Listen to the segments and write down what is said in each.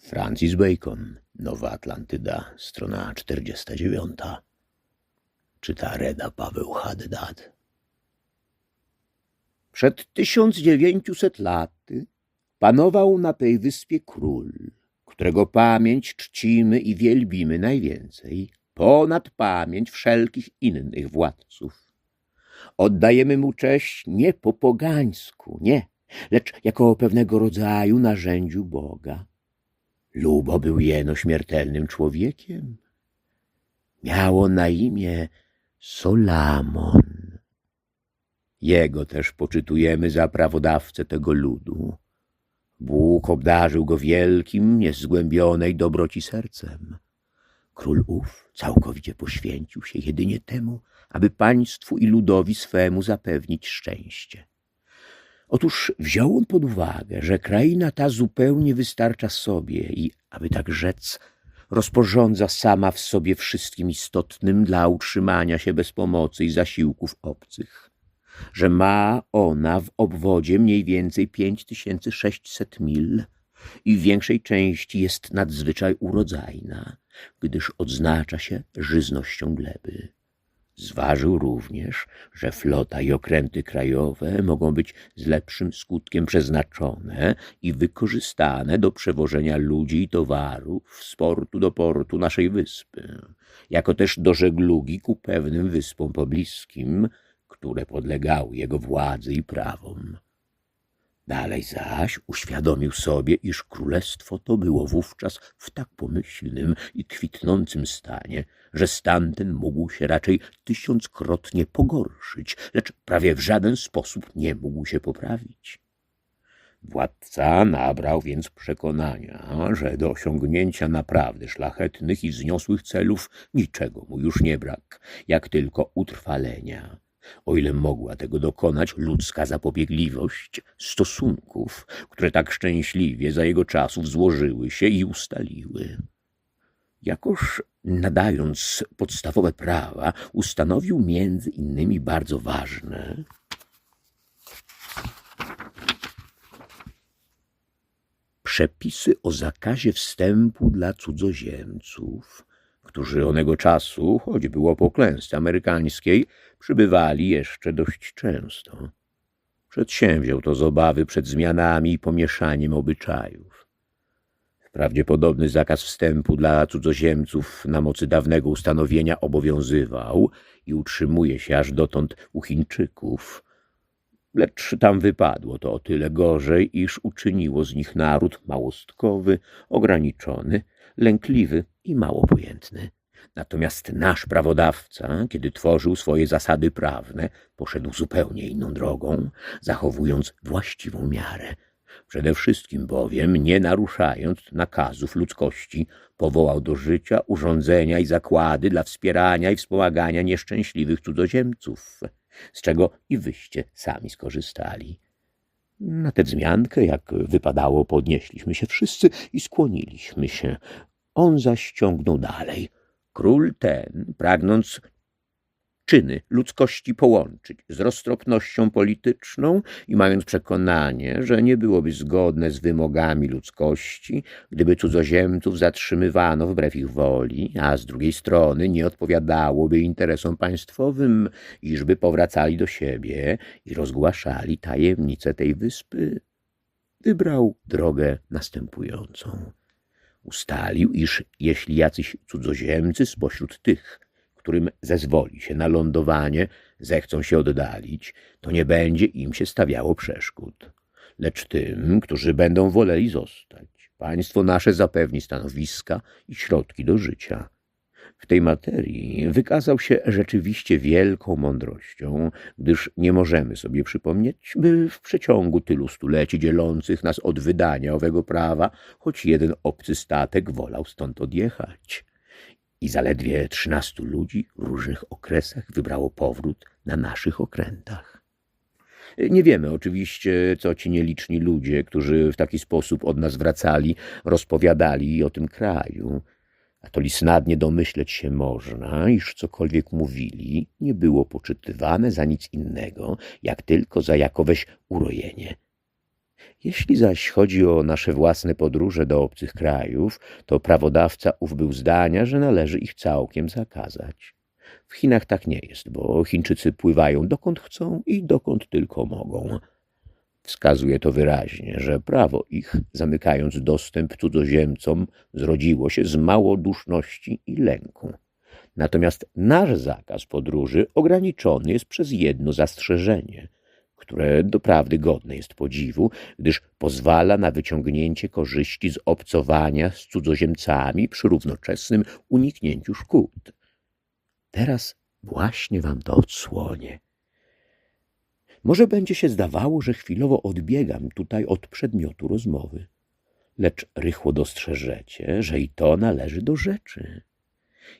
Francis Bacon, Nowa Atlantyda, strona 49. Czyta Reda Paweł Haddad. Przed 1900 laty panował na tej wyspie król, którego pamięć czcimy i wielbimy najwięcej, ponad pamięć wszelkich innych władców. Oddajemy mu cześć nie po pogańsku, nie, lecz jako pewnego rodzaju narzędziu Boga. Lubo był jeno śmiertelnym człowiekiem. Miało na imię Solamon. Jego też poczytujemy za prawodawcę tego ludu. Bóg obdarzył go wielkim, niezgłębionej dobroci sercem. Król ów całkowicie poświęcił się jedynie temu, aby państwu i ludowi swemu zapewnić szczęście. Otóż wziął on pod uwagę, że kraina ta zupełnie wystarcza sobie i, aby tak rzec, rozporządza sama w sobie wszystkim istotnym dla utrzymania się bez pomocy i zasiłków obcych, że ma ona w obwodzie mniej więcej 5600 mil i w większej części jest nadzwyczaj urodzajna, gdyż odznacza się żyznością gleby. Zważył również, że flota i okręty krajowe mogą być z lepszym skutkiem przeznaczone i wykorzystane do przewożenia ludzi i towarów z portu do portu naszej wyspy, jako też do żeglugi ku pewnym wyspom pobliskim, które podlegały jego władzy i prawom. Dalej zaś uświadomił sobie, iż królestwo to było wówczas w tak pomyślnym i kwitnącym stanie, że stan ten mógł się raczej tysiąckrotnie pogorszyć, lecz prawie w żaden sposób nie mógł się poprawić. Władca nabrał więc przekonania, że do osiągnięcia naprawdę szlachetnych i wzniosłych celów niczego mu już nie brak, jak tylko utrwalenia o ile mogła tego dokonać ludzka zapobiegliwość stosunków, które tak szczęśliwie za jego czasów złożyły się i ustaliły. Jakoż nadając podstawowe prawa, ustanowił między innymi bardzo ważne przepisy o zakazie wstępu dla cudzoziemców, którzy onego czasu, choć było po klęsce amerykańskiej, przybywali jeszcze dość często. Przedsięwziął to z obawy przed zmianami i pomieszaniem obyczajów. Wprawdzie podobny zakaz wstępu dla cudzoziemców na mocy dawnego ustanowienia obowiązywał i utrzymuje się aż dotąd u Chińczyków, lecz tam wypadło to o tyle gorzej, iż uczyniło z nich naród małostkowy, ograniczony, lękliwy i mało pojętny. Natomiast nasz prawodawca, kiedy tworzył swoje zasady prawne, poszedł zupełnie inną drogą, zachowując właściwą miarę. Przede wszystkim bowiem, nie naruszając nakazów ludzkości, powołał do życia urządzenia i zakłady dla wspierania i wspomagania nieszczęśliwych cudzoziemców, z czego i wyście sami skorzystali. Na tę wzmiankę, jak wypadało, podnieśliśmy się wszyscy i skłoniliśmy się. On zaś ciągnął dalej. Król ten, pragnąc czyny ludzkości połączyć z roztropnością polityczną i mając przekonanie, że nie byłoby zgodne z wymogami ludzkości, gdyby cudzoziemców zatrzymywano wbrew ich woli, a z drugiej strony nie odpowiadałoby interesom państwowym, iżby powracali do siebie i rozgłaszali tajemnice tej wyspy, wybrał drogę następującą. Ustalił, iż jeśli jacyś cudzoziemcy spośród tych, którym zezwoli się na lądowanie, zechcą się oddalić, to nie będzie im się stawiało przeszkód. Lecz tym, którzy będą woleli zostać, państwo nasze zapewni stanowiska i środki do życia. W tej materii wykazał się rzeczywiście wielką mądrością, gdyż nie możemy sobie przypomnieć, by w przeciągu tylu stuleci dzielących nas od wydania owego prawa, choć jeden obcy statek wolał stąd odjechać. I zaledwie trzynastu ludzi w różnych okresach wybrało powrót na naszych okrętach. Nie wiemy oczywiście, co ci nieliczni ludzie, którzy w taki sposób od nas wracali, rozpowiadali o tym kraju. A to lisnadnie domyśleć się można, iż cokolwiek mówili, nie było poczytywane za nic innego, jak tylko za jakoweś urojenie. Jeśli zaś chodzi o nasze własne podróże do obcych krajów, to prawodawca ów był zdania, że należy ich całkiem zakazać. W Chinach tak nie jest, bo Chińczycy pływają dokąd chcą i dokąd tylko mogą. Wskazuje to wyraźnie, że prawo ich, zamykając dostęp cudzoziemcom, zrodziło się z małoduszności i lęku. Natomiast nasz zakaz podróży ograniczony jest przez jedno zastrzeżenie, które doprawdy godne jest podziwu, gdyż pozwala na wyciągnięcie korzyści z obcowania z cudzoziemcami przy równoczesnym uniknięciu szkód. Teraz właśnie wam to odsłonię. Może będzie się zdawało, że chwilowo odbiegam tutaj od przedmiotu rozmowy, lecz rychło dostrzeżecie, że i to należy do rzeczy.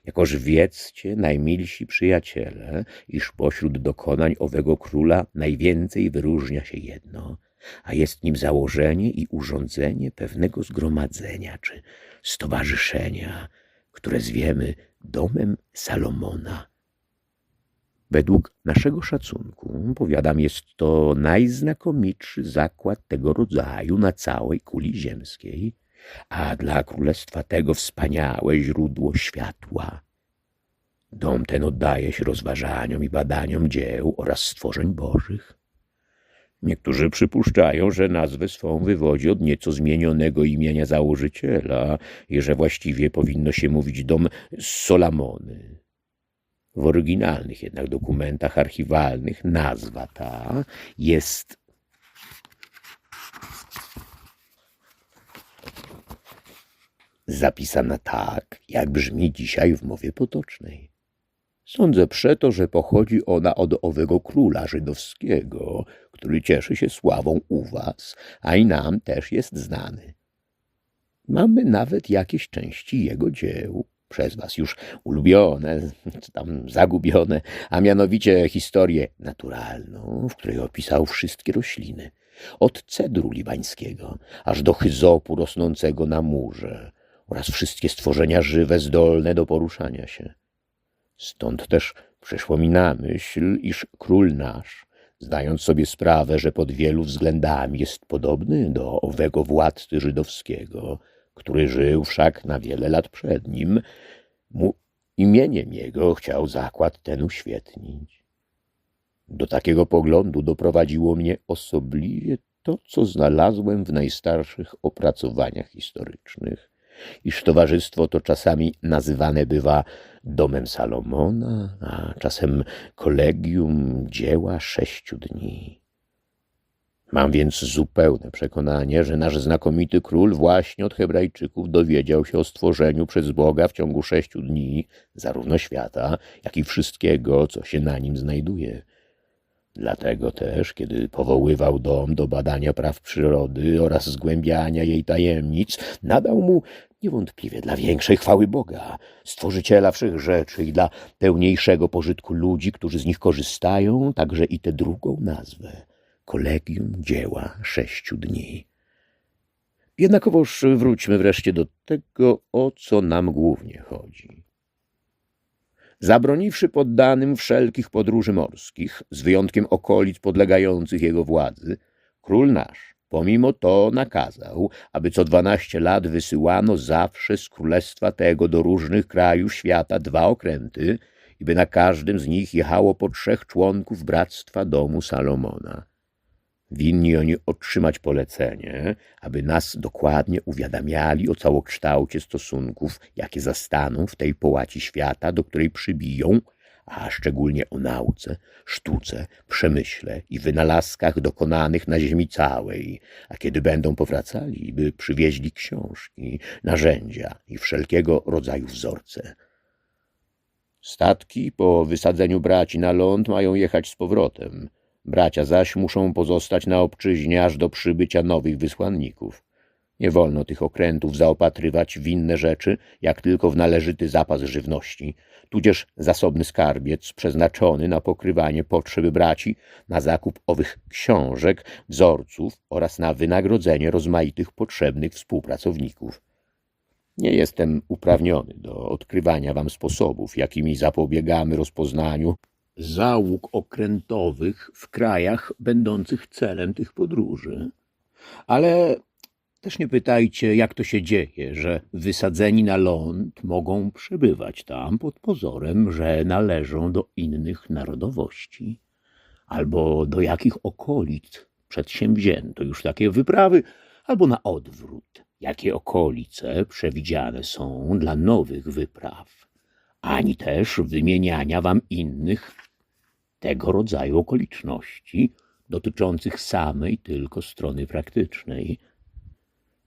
Jakoż wiedzcie, najmilsi przyjaciele, iż pośród dokonań owego króla najwięcej wyróżnia się jedno, a jest nim założenie i urządzenie pewnego zgromadzenia czy stowarzyszenia, które zwiemy domem Salomona. Według naszego szacunku, powiadam, jest to najznakomitszy zakład tego rodzaju na całej kuli ziemskiej, a dla królestwa tego wspaniałe źródło światła. Dom ten oddaje się rozważaniom i badaniom dzieł oraz stworzeń bożych. Niektórzy przypuszczają, że nazwę swą wywodzi od nieco zmienionego imienia założyciela i że właściwie powinno się mówić dom Solamony. W oryginalnych jednak dokumentach archiwalnych nazwa ta jest zapisana tak, jak brzmi dzisiaj w mowie potocznej. Sądzę przeto, że pochodzi ona od owego króla żydowskiego, który cieszy się sławą u was, a i nam też jest znany. Mamy nawet jakieś części jego dzieł, przez was już ulubione, czy tam zagubione, a mianowicie historię naturalną, w której opisał wszystkie rośliny, od cedru libańskiego, aż do chyzopu rosnącego na murze oraz wszystkie stworzenia żywe zdolne do poruszania się. Stąd też przyszło mi na myśl, iż król nasz, zdając sobie sprawę, że pod wielu względami jest podobny do owego władcy żydowskiego, który żył wszak na wiele lat przed nim, mu imieniem jego chciał zakład ten uświetnić. Do takiego poglądu doprowadziło mnie osobliwie to, co znalazłem w najstarszych opracowaniach historycznych, iż towarzystwo to czasami nazywane bywa domem Salomona, a czasem kolegium dzieła sześciu dni. Mam więc zupełne przekonanie, że nasz znakomity król właśnie od Hebrajczyków dowiedział się o stworzeniu przez Boga w ciągu sześciu dni zarówno świata, jak i wszystkiego, co się na nim znajduje. Dlatego też, kiedy powoływał dom do badania praw przyrody oraz zgłębiania jej tajemnic, nadał mu niewątpliwie dla większej chwały Boga, stworzyciela wszech rzeczy i dla pełniejszego pożytku ludzi, którzy z nich korzystają, także i tę drugą nazwę kolegium dzieła sześciu dni. Jednakowoż wróćmy wreszcie do tego, o co nam głównie chodzi. Zabroniwszy poddanym wszelkich podróży morskich, z wyjątkiem okolic podlegających jego władzy, król nasz pomimo to nakazał, aby co dwanaście lat wysyłano zawsze z królestwa tego do różnych krajów świata dwa okręty i by na każdym z nich jechało po trzech członków bractwa domu Salomona. Winni oni otrzymać polecenie, aby nas dokładnie uwiadamiali o całokształcie stosunków, jakie zastaną w tej połaci świata, do której przybiją, a szczególnie o nauce, sztuce, przemyśle i wynalazkach dokonanych na ziemi całej, a kiedy będą powracali, by przywieźli książki, narzędzia i wszelkiego rodzaju wzorce. Statki po wysadzeniu braci na ląd mają jechać z powrotem – Bracia zaś muszą pozostać na obczyźnie aż do przybycia nowych wysłanników. Nie wolno tych okrętów zaopatrywać w inne rzeczy, jak tylko w należyty zapas żywności, tudzież zasobny skarbiec przeznaczony na pokrywanie potrzeby braci, na zakup owych książek, wzorców oraz na wynagrodzenie rozmaitych potrzebnych współpracowników. Nie jestem uprawniony do odkrywania wam sposobów, jakimi zapobiegamy rozpoznaniu załóg okrętowych w krajach będących celem tych podróży. Ale też nie pytajcie, jak to się dzieje, że wysadzeni na ląd mogą przebywać tam pod pozorem, że należą do innych narodowości, albo do jakich okolic przedsięwzięto już takie wyprawy, albo na odwrót, jakie okolice przewidziane są dla nowych wypraw, ani też wymieniania wam innych tego rodzaju okoliczności dotyczących samej tylko strony praktycznej.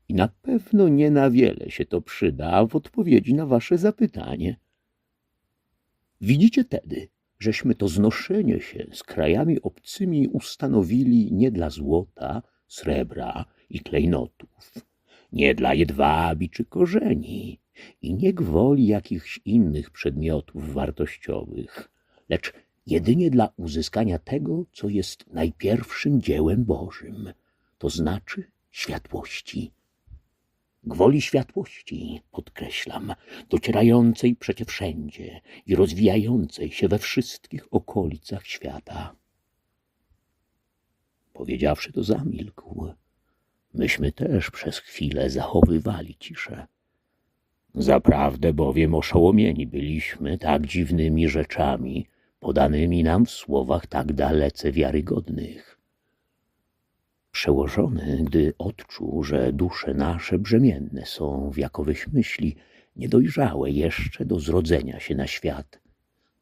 I na pewno nie na wiele się to przyda w odpowiedzi na wasze zapytanie. Widzicie tedy, żeśmy to znoszenie się z krajami obcymi ustanowili nie dla złota, srebra i klejnotów, nie dla jedwabi czy korzeni i nie gwoli jakichś innych przedmiotów wartościowych, lecz jedynie dla uzyskania tego, co jest najpierwszym dziełem Bożym, to znaczy światłości. Gwoli światłości, podkreślam, docierającej przecie wszędzie i rozwijającej się we wszystkich okolicach świata. Powiedziawszy to zamilkł. Myśmy też przez chwilę zachowywali ciszę. Zaprawdę bowiem oszołomieni byliśmy tak dziwnymi rzeczami, podanymi nam w słowach tak dalece wiarygodnych. Przełożony, gdy odczuł, że dusze nasze brzemienne są w jakowyś myśli, niedojrzałe jeszcze do zrodzenia się na świat,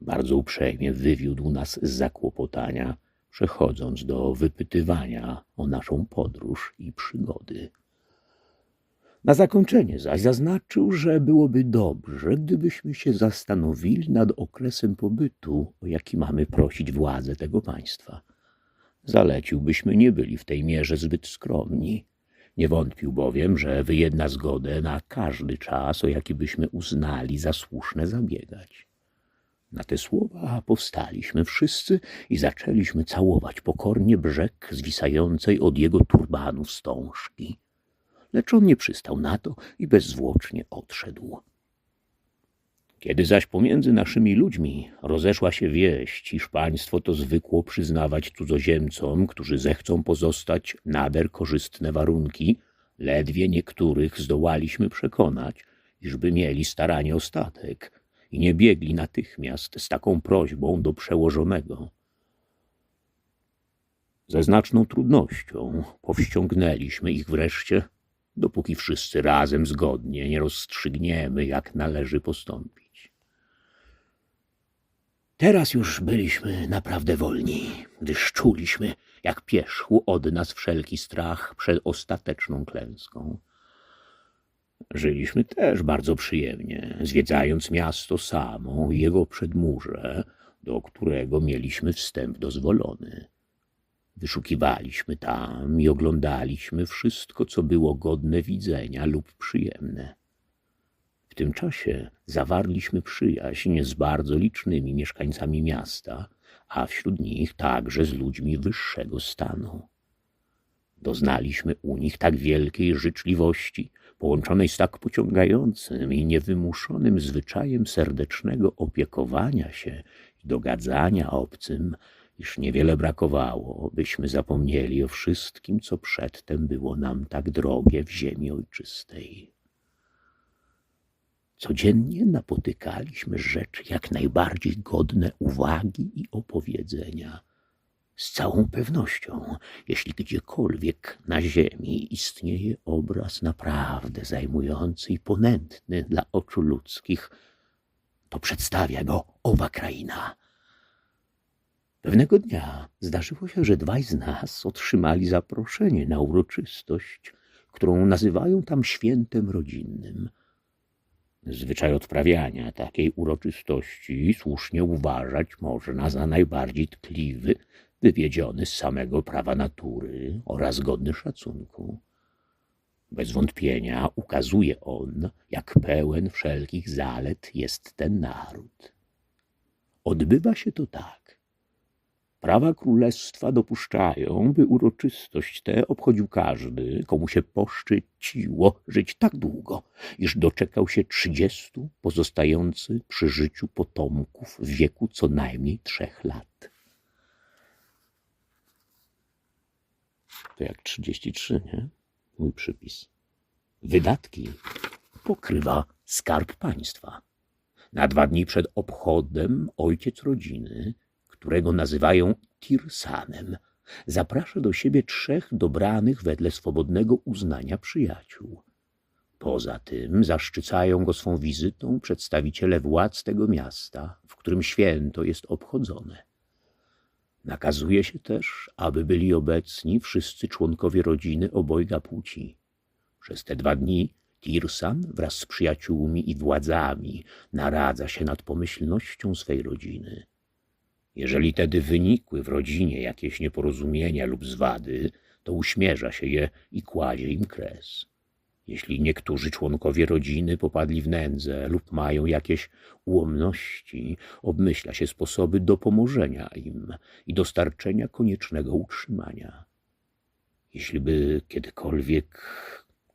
bardzo uprzejmie wywiódł nas z zakłopotania, przechodząc do wypytywania o naszą podróż i przygody. Na zakończenie zaś zaznaczył, że byłoby dobrze, gdybyśmy się zastanowili nad okresem pobytu, o jaki mamy prosić władze tego państwa. Zalecił, byśmy nie byli w tej mierze zbyt skromni. Nie wątpił bowiem, że wyjedna zgodę na każdy czas, o jaki byśmy uznali za słuszne zabiegać. Na te słowa powstaliśmy wszyscy i zaczęliśmy całować pokornie brzeg zwisającej od jego turbanu wstążki. Lecz on nie przystał na to i bezzwłocznie odszedł. Kiedy zaś pomiędzy naszymi ludźmi rozeszła się wieść, iż państwo to zwykło przyznawać cudzoziemcom, którzy zechcą pozostać nader korzystne warunki, ledwie niektórych zdołaliśmy przekonać, iżby mieli staranie o statek i nie biegli natychmiast z taką prośbą do przełożonego. Ze znaczną trudnością powściągnęliśmy ich wreszcie, dopóki wszyscy razem zgodnie nie rozstrzygniemy, jak należy postąpić. Teraz już byliśmy naprawdę wolni, gdyż czuliśmy, jak pierzchł od nas wszelki strach przed ostateczną klęską. Żyliśmy też bardzo przyjemnie, zwiedzając miasto samo i jego przedmurze, do którego mieliśmy wstęp dozwolony. Wyszukiwaliśmy tam i oglądaliśmy wszystko, co było godne widzenia lub przyjemne tym czasie zawarliśmy przyjaźń z bardzo licznymi mieszkańcami miasta, a wśród nich także z ludźmi wyższego stanu. Doznaliśmy u nich tak wielkiej życzliwości, połączonej z tak pociągającym i niewymuszonym zwyczajem serdecznego opiekowania się i dogadzania obcym, iż niewiele brakowało, byśmy zapomnieli o wszystkim, co przedtem było nam tak drogie w ziemi ojczystej. Codziennie napotykaliśmy rzeczy jak najbardziej godne uwagi i opowiedzenia. Z całą pewnością, jeśli gdziekolwiek na ziemi istnieje obraz naprawdę zajmujący i ponętny dla oczu ludzkich, to przedstawia go owa kraina. Pewnego dnia zdarzyło się, że dwaj z nas otrzymali zaproszenie na uroczystość, którą nazywają tam świętem rodzinnym. Zwyczaj odprawiania takiej uroczystości słusznie uważać można za najbardziej tkliwy, wywiedziony z samego prawa natury oraz godny szacunku. Bez wątpienia ukazuje on, jak pełen wszelkich zalet jest ten naród. Odbywa się to tak. Prawa królestwa dopuszczają, by uroczystość tę obchodził każdy, komu się poszczyciło żyć tak długo, iż doczekał się trzydziestu pozostający przy życiu potomków w wieku co najmniej trzech lat. To jak 33, nie? Mój przypis. Wydatki pokrywa skarb państwa. Na dwa dni przed obchodem ojciec rodziny, którego nazywają Tirsanem, zaprasza do siebie trzech dobranych wedle swobodnego uznania przyjaciół. Poza tym zaszczycają go swą wizytą przedstawiciele władz tego miasta, w którym święto jest obchodzone. Nakazuje się też, aby byli obecni wszyscy członkowie rodziny obojga płci. Przez te dwa dni Tirsan wraz z przyjaciółmi i władzami naradza się nad pomyślnością swej rodziny. Jeżeli tedy wynikły w rodzinie jakieś nieporozumienia lub zwady, to uśmierza się je i kładzie im kres. Jeśli niektórzy członkowie rodziny popadli w nędzę lub mają jakieś ułomności, obmyśla się sposoby dopomożenia im i dostarczenia koniecznego utrzymania. Jeśli by kiedykolwiek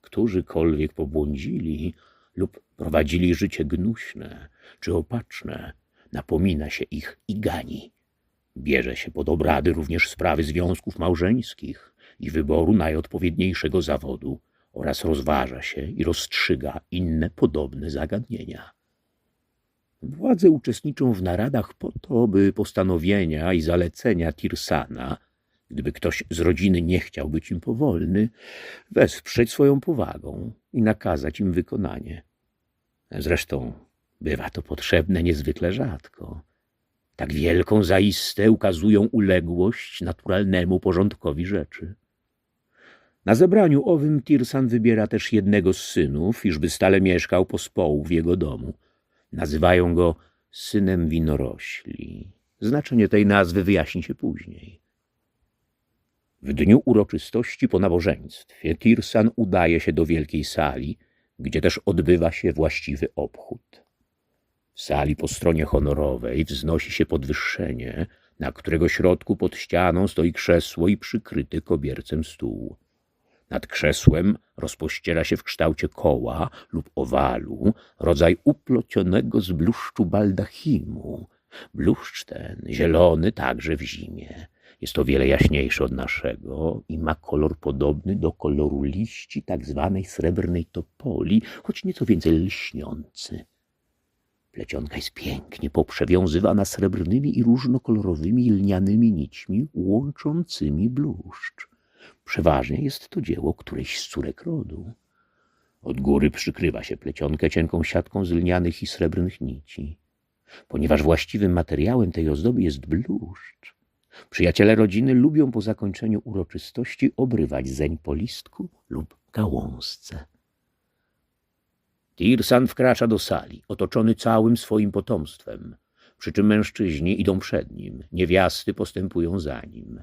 którzykolwiek pobłądzili lub prowadzili życie gnuśne czy opaczne, napomina się ich i gani. Bierze się pod obrady również sprawy związków małżeńskich i wyboru najodpowiedniejszego zawodu oraz rozważa się i rozstrzyga inne podobne zagadnienia. Władze uczestniczą w naradach po to, by postanowienia i zalecenia Tirsana, gdyby ktoś z rodziny nie chciał być im powolny, wesprzeć swoją powagą i nakazać im wykonanie. Zresztą bywa to potrzebne niezwykle rzadko. Tak wielką zaiste ukazują uległość naturalnemu porządkowi rzeczy. Na zebraniu owym Tirsan wybiera też jednego z synów, iżby stale mieszkał pospołu w jego domu. Nazywają go synem winorośli. Znaczenie tej nazwy wyjaśni się później. W dniu uroczystości po nabożeństwie Tirsan udaje się do wielkiej sali, gdzie też odbywa się właściwy obchód. W sali po stronie honorowej wznosi się podwyższenie, na którego środku pod ścianą stoi krzesło i przykryty kobiercem stół. Nad krzesłem rozpościera się w kształcie koła lub owalu rodzaj uplocionego z bluszczu baldachimu. Bluszcz ten, zielony także w zimie, jest o wiele jaśniejszy od naszego i ma kolor podobny do koloru liści tak zwanej srebrnej topoli, choć nieco więcej lśniący. Plecionka jest pięknie poprzewiązywana srebrnymi i różnokolorowymi lnianymi nićmi łączącymi bluszcz. Przeważnie jest to dzieło którejś z córek rodu. Od góry przykrywa się plecionkę cienką siatką z lnianych i srebrnych nici. Ponieważ właściwym materiałem tej ozdoby jest bluszcz, przyjaciele rodziny lubią po zakończeniu uroczystości obrywać zeń po listku lub gałązce. Tirsan wkracza do sali, otoczony całym swoim potomstwem, przy czym mężczyźni idą przed nim, niewiasty postępują za nim.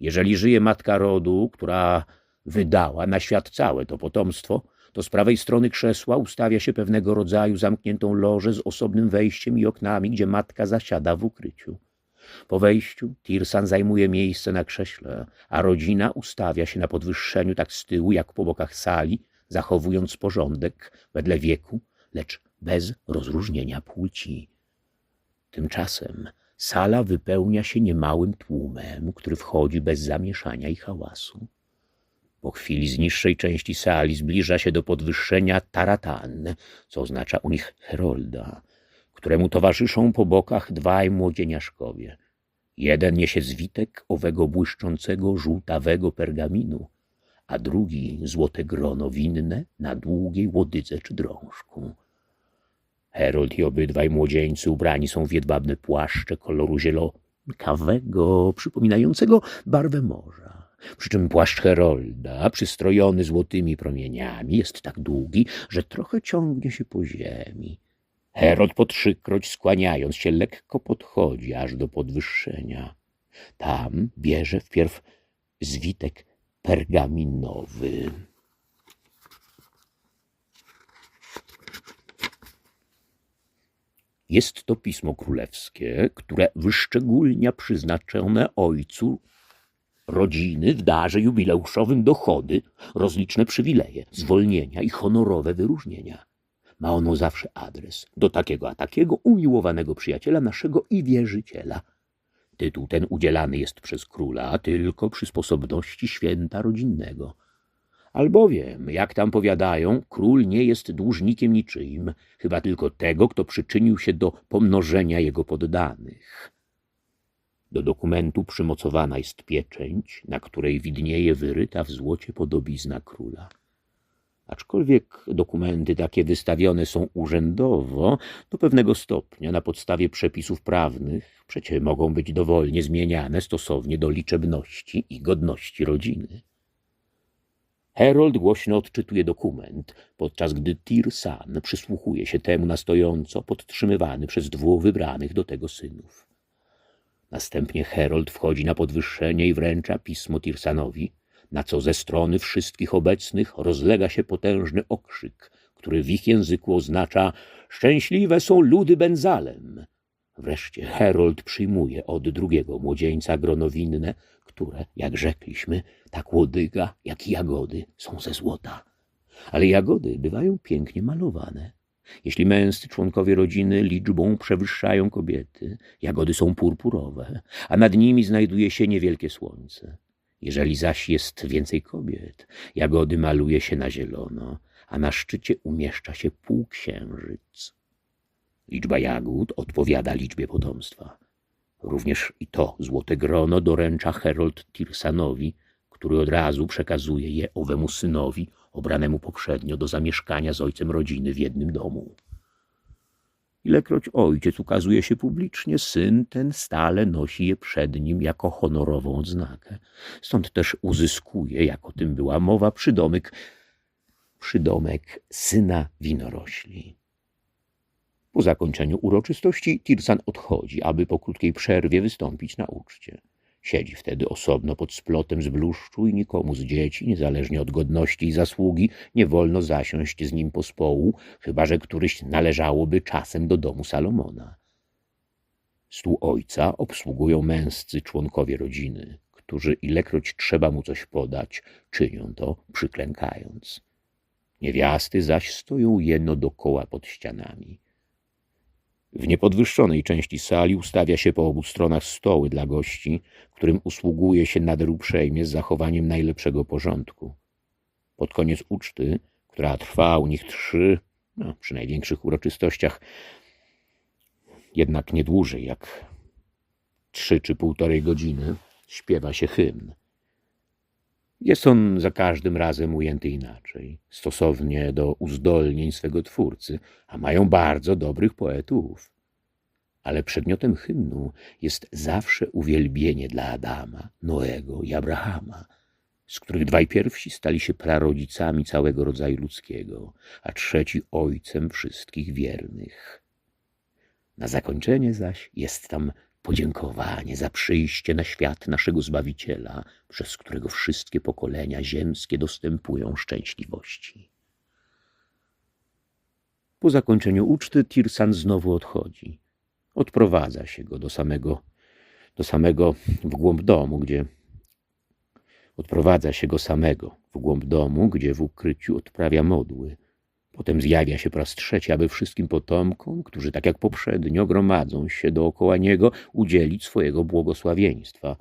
Jeżeli żyje matka rodu, która wydała na świat całe to potomstwo, to z prawej strony krzesła ustawia się pewnego rodzaju zamkniętą lożę z osobnym wejściem i oknami, gdzie matka zasiada w ukryciu. Po wejściu Tirsan zajmuje miejsce na krześle, a rodzina ustawia się na podwyższeniu tak z tyłu, jak po bokach sali, zachowując porządek wedle wieku, lecz bez rozróżnienia płci. Tymczasem sala wypełnia się niemałym tłumem, który wchodzi bez zamieszania i hałasu. Po chwili z niższej części sali zbliża się do podwyższenia taratan, co oznacza u nich herolda, któremu towarzyszą po bokach dwaj młodzieniaszkowie. Jeden niesie zwitek owego błyszczącego żółtawego pergaminu, a drugi złote grono winne na długiej łodydze czy drążku. Herold i obydwaj młodzieńcy ubrani są w jedwabne płaszcze koloru zielonkawego, przypominającego barwę morza. Przy czym płaszcz Herolda, przystrojony złotymi promieniami, jest tak długi, że trochę ciągnie się po ziemi. Herod po trzykroć skłaniając się lekko podchodzi aż do podwyższenia. Tam bierze wpierw zwitek pergaminowy. Jest to pismo królewskie, które wyszczególnia przyznaczone ojcu rodziny w darze jubileuszowym dochody, rozliczne przywileje, zwolnienia i honorowe wyróżnienia. Ma ono zawsze adres do takiego a takiego umiłowanego przyjaciela naszego i wierzyciela. Tytuł ten udzielany jest przez króla tylko przy sposobności święta rodzinnego. Albowiem, jak tam powiadają, król nie jest dłużnikiem niczyim, chyba tylko tego, kto przyczynił się do pomnożenia jego poddanych. Do dokumentu przymocowana jest pieczęć, na której widnieje wyryta w złocie podobizna króla. Aczkolwiek dokumenty takie wystawione są urzędowo, do pewnego stopnia na podstawie przepisów prawnych, przecie mogą być dowolnie zmieniane stosownie do liczebności i godności rodziny. Herold głośno odczytuje dokument, podczas gdy Tir San przysłuchuje się temu na stojąco, podtrzymywany przez dwóch wybranych do tego synów. Następnie Herold wchodzi na podwyższenie i wręcza pismo Tirsanowi, na co ze strony wszystkich obecnych rozlega się potężny okrzyk, który w ich języku oznacza Szczęśliwe są ludy Benzalem. Wreszcie Herold przyjmuje od drugiego młodzieńca grono winne, które, jak rzekliśmy, tak łodyga, jak i jagody są ze złota. Ale jagody bywają pięknie malowane. Jeśli męscy członkowie rodziny liczbą przewyższają kobiety, jagody są purpurowe, a nad nimi znajduje się niewielkie słońce. Jeżeli zaś jest więcej kobiet, jagody maluje się na zielono, a na szczycie umieszcza się półksiężyc. Liczba jagód odpowiada liczbie potomstwa. Również i to złote grono doręcza Herold Tirsanowi, który od razu przekazuje je owemu synowi, obranemu poprzednio do zamieszkania z ojcem rodziny w jednym domu. Ilekroć ojciec ukazuje się publicznie, syn ten stale nosi je przed nim jako honorową odznakę. Stąd też uzyskuje, jak o tym była mowa, przydomek, przydomek syna winorośli. Po zakończeniu uroczystości Tirsan odchodzi, aby po krótkiej przerwie wystąpić na uczcie. Siedzi wtedy osobno pod splotem z bluszczu i nikomu z dzieci, niezależnie od godności i zasługi, nie wolno zasiąść z nim pospołu, chyba że któryś należałoby czasem do domu Salomona. Stół ojca obsługują męscy członkowie rodziny, którzy ilekroć trzeba mu coś podać, czynią to przyklękając. Niewiasty zaś stoją jeno dokoła pod ścianami. W niepodwyższonej części sali ustawia się po obu stronach stoły dla gości, którym usługuje się nader uprzejmie z zachowaniem najlepszego porządku. Pod koniec uczty, która trwa u nich trzy, no, przy największych uroczystościach, jednak nie dłużej jak trzy czy półtorej godziny, śpiewa się hymn. Jest on za każdym razem ujęty inaczej, stosownie do uzdolnień swego twórcy, a mają bardzo dobrych poetów. Ale przedmiotem hymnu jest zawsze uwielbienie dla Adama, Noego i Abrahama, z których dwaj pierwsi stali się prarodzicami całego rodzaju ludzkiego, a trzeci ojcem wszystkich wiernych. Na zakończenie zaś jest tam podziękowanie za przyjście na świat naszego Zbawiciela, przez którego wszystkie pokolenia ziemskie dostępują szczęśliwości. Po zakończeniu uczty Tirsan znowu odchodzi. Odprowadza się go do samego, do samego w głąb domu, gdzie odprowadza się go samego w głąb domu, gdzie w ukryciu odprawia modły. Potem zjawia się po raz trzeci, aby wszystkim potomkom, którzy tak jak poprzednio gromadzą się dookoła niego, udzielić swojego błogosławieństwa.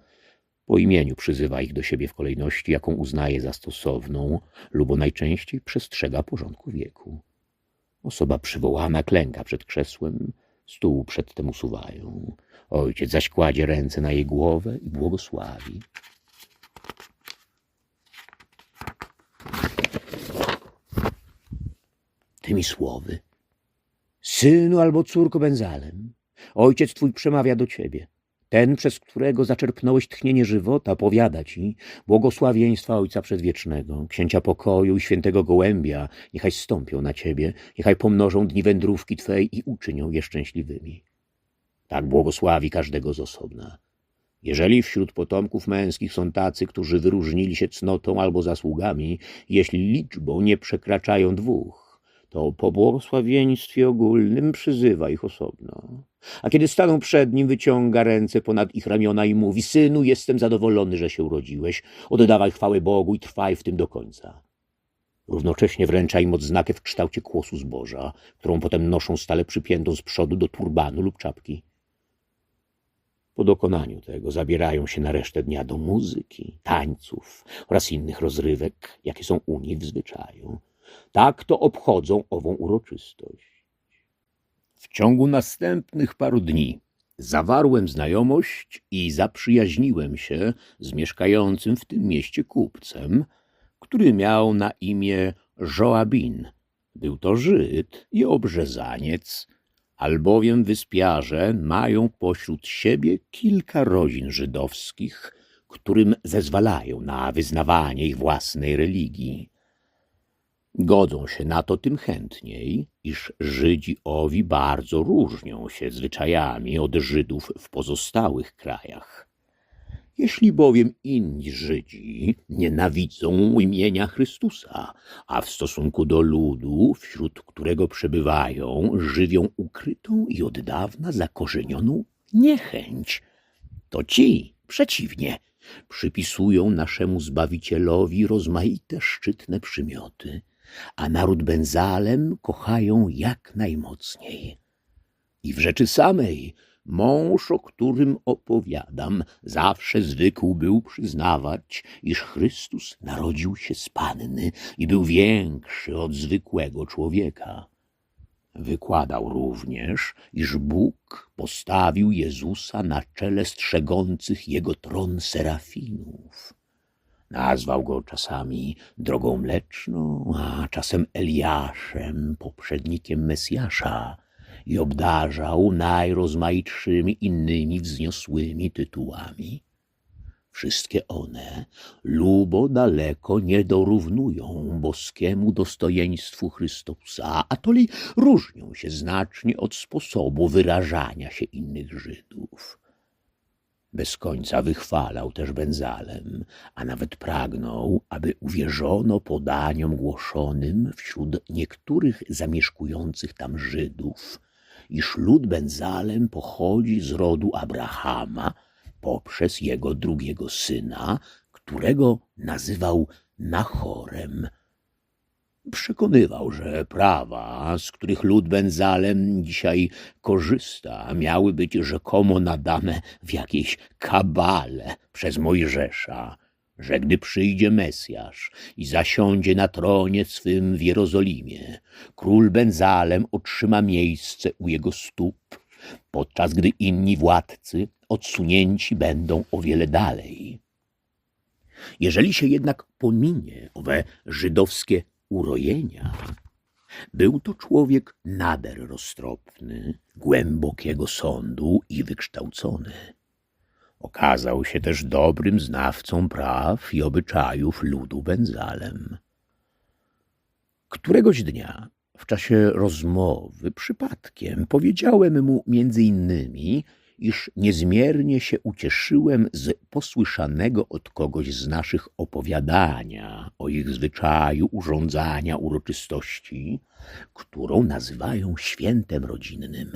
Po imieniu przyzywa ich do siebie w kolejności, jaką uznaje za stosowną, lub najczęściej przestrzega porządku wieku. Osoba przywołana klęka przed krzesłem, stół przedtem usuwają. Ojciec zaś kładzie ręce na jej głowę i błogosławi. Tymi słowy. Synu albo córko Benzalem, ojciec twój przemawia do ciebie. Ten, przez którego zaczerpnąłeś tchnienie żywota, powiada ci błogosławieństwa Ojca Przedwiecznego, Księcia Pokoju i Świętego Gołębia, niechaj stąpią na ciebie, niechaj pomnożą dni wędrówki twej i uczynią je szczęśliwymi. Tak błogosławi każdego z osobna. Jeżeli wśród potomków męskich są tacy, którzy wyróżnili się cnotą albo zasługami, jeśli liczbą nie przekraczają dwóch, to po błogosławieństwie ogólnym przyzywa ich osobno. A kiedy staną przed nim, wyciąga ręce ponad ich ramiona i mówi: Synu, jestem zadowolony, że się urodziłeś. Oddawaj chwałę Bogu i trwaj w tym do końca. Równocześnie wręcza im odznakę w kształcie kłosu zboża, którą potem noszą stale przypiętą z przodu do turbanu lub czapki. Po dokonaniu tego zabierają się na resztę dnia do muzyki, tańców oraz innych rozrywek, jakie są u nich w zwyczaju. Tak to obchodzą ową uroczystość. W ciągu następnych paru dni zawarłem znajomość i zaprzyjaźniłem się z mieszkającym w tym mieście kupcem, który miał na imię Joabin. Był to Żyd i obrzezaniec, albowiem wyspiarze mają pośród siebie kilka rodzin żydowskich, którym zezwalają na wyznawanie ich własnej religii. Godzą się na to tym chętniej, iż Żydzi owi bardzo różnią się zwyczajami od Żydów w pozostałych krajach. Jeśli bowiem inni Żydzi nienawidzą imienia Chrystusa, a w stosunku do ludu, wśród którego przebywają, żywią ukrytą i od dawna zakorzenioną niechęć, to ci, przeciwnie, przypisują naszemu Zbawicielowi rozmaite szczytne przymioty, a naród Benzalem kochają jak najmocniej. I w rzeczy samej Mąż, o którym opowiadam, zawsze zwykł był przyznawać, iż Chrystus narodził się z panny i był większy od zwykłego człowieka. Wykładał również, iż Bóg postawił Jezusa na czele strzegących jego tron serafinów. Nazwał go czasami drogą mleczną, a czasem Eliaszem, poprzednikiem Mesjasza i obdarzał najrozmaitszymi innymi wzniosłymi tytułami. Wszystkie one lubo daleko nie dorównują boskiemu dostojeństwu Chrystusa, a toli różnią się znacznie od sposobu wyrażania się innych Żydów. Bez końca wychwalał też Benzalem, a nawet pragnął, aby uwierzono podaniom głoszonym wśród niektórych zamieszkujących tam Żydów, iż lud Benzalem pochodzi z rodu Abrahama poprzez jego drugiego syna, którego nazywał Nachorem. Przekonywał, że prawa, z których lud Benzalem dzisiaj korzysta, miały być rzekomo nadane w jakiejś kabale przez Mojżesza, że gdy przyjdzie Mesjasz i zasiądzie na tronie swym w Jerozolimie, król Benzalem otrzyma miejsce u jego stóp, podczas gdy inni władcy odsunięci będą o wiele dalej. Jeżeli się jednak pominie owe żydowskie urojenia, był to człowiek nader roztropny, głębokiego sądu i wykształcony. Okazał się też dobrym znawcą praw i obyczajów ludu Benzalem. Któregoś dnia, w czasie rozmowy, przypadkiem powiedziałem mu między innymi, iż niezmiernie się ucieszyłem z posłyszanego od kogoś z naszych opowiadania o ich zwyczaju urządzania uroczystości, którą nazywają świętem rodzinnym.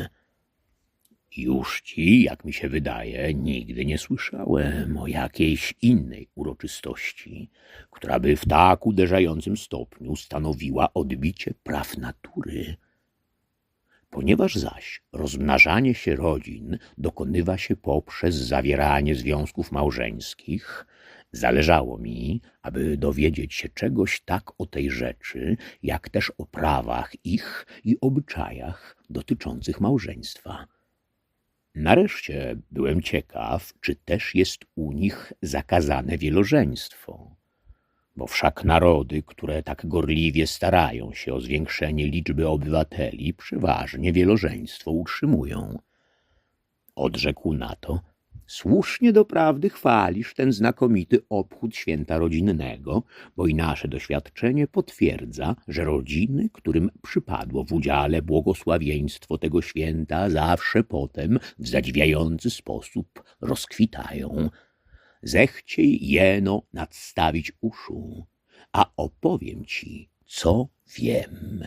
Już ci, jak mi się wydaje, nigdy nie słyszałem o jakiejś innej uroczystości, która by w tak uderzającym stopniu stanowiła odbicie praw natury. Ponieważ zaś rozmnażanie się rodzin dokonywa się poprzez zawieranie związków małżeńskich, zależało mi, aby dowiedzieć się czegoś tak o tej rzeczy, jak też o prawach ich i obyczajach dotyczących małżeństwa. Nareszcie byłem ciekaw, czy też jest u nich zakazane wielożeństwo. Bo wszak narody, które tak gorliwie starają się o zwiększenie liczby obywateli, przeważnie wielożeństwo utrzymują. Odrzekł na to, Słusznie doprawdy chwalisz ten znakomity obchód święta rodzinnego, bo i nasze doświadczenie potwierdza, że rodziny, którym przypadło w udziale błogosławieństwo tego święta, zawsze potem w zadziwiający sposób rozkwitają. Zechciej jeno nadstawić uszu, a opowiem ci, co wiem.